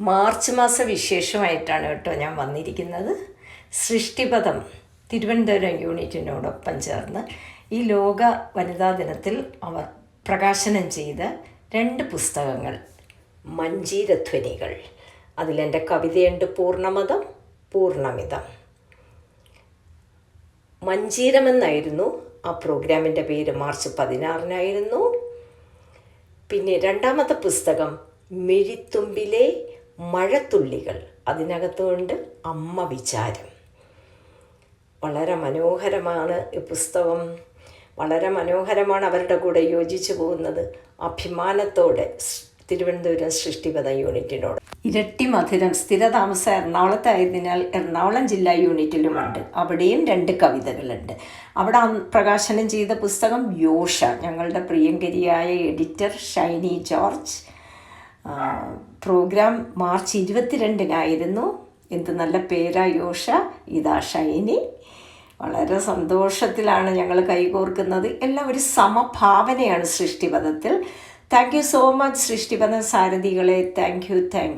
March മാസ വിശേഷമായിട്ടാണ് കേട്ടോ ഞാൻ വന്നിരിക്കുന്നത്. സൃഷ്ടിപഥം തിരുവനന്തപുരം യൂണിറ്റിനോടൊപ്പം ചേർന്ന് ഈ ലോക വനിതാ ദിനത്തിൽ അവർ പ്രകാശനം ചെയ്ത രണ്ട് പുസ്തകങ്ങൾ മഞ്ജീരധ്വനികൾ. അതിലെന്റെ കവിതയുണ്ട് പൂർണമതം പൂർണമിതം മഞ്ജീരമെന്നായിരുന്നു ആ പ്രോഗ്രാമിന്റെ പേര് മാർച്ച് പതിനാറിനായിരുന്നു. പിന്നെ രണ്ടാമത്തെ പുസ്തകം മിഴിത്തുമ്പിലെ മഴത്തുള്ളികൾ. അതിനകത്തുകൊണ്ട് അമ്മ വിചാരം. വളരെ മനോഹരമാണ് ഈ പുസ്തകം. വളരെ മനോഹരമാണ് അവരുടെ കൂടെ യോജിച്ചു പോകുന്നത്. അഭിമാനത്തോടെ തിരുവനന്തപുരം സൃഷ്ടിപഥ യൂണിറ്റിനോട്. ഇരട്ടി മധുരം. സ്ഥിരതാമസം എറണാകുളത്തായതിനാൽ എറണാകുളം ജില്ലാ യൂണിറ്റിലുമുണ്ട്. അവിടെയും രണ്ട് കവിതകളുണ്ട്. അവിടെ പ്രകാശനം ചെയ്ത പുസ്തകം യോഷ. ഞങ്ങളുടെ പ്രിയങ്കരിയായ editor Shiny George programme March ഇരുപത്തിരണ്ടിനായിരുന്നു. എന്ത് നല്ല പേരാ യോഷ ഇതാ ഷൈനി. വളരെ സന്തോഷത്തിലാണ് ഞങ്ങൾ കൈകോർക്കുന്നത്. എല്ലാം ഒരു സമഭാവനയാണ് സൃഷ്ടിപഥത്തിൽ. താങ്ക് യു സോ മച്ച് സൃഷ്ടിപഥ സാരഥികളെ. Thank you thank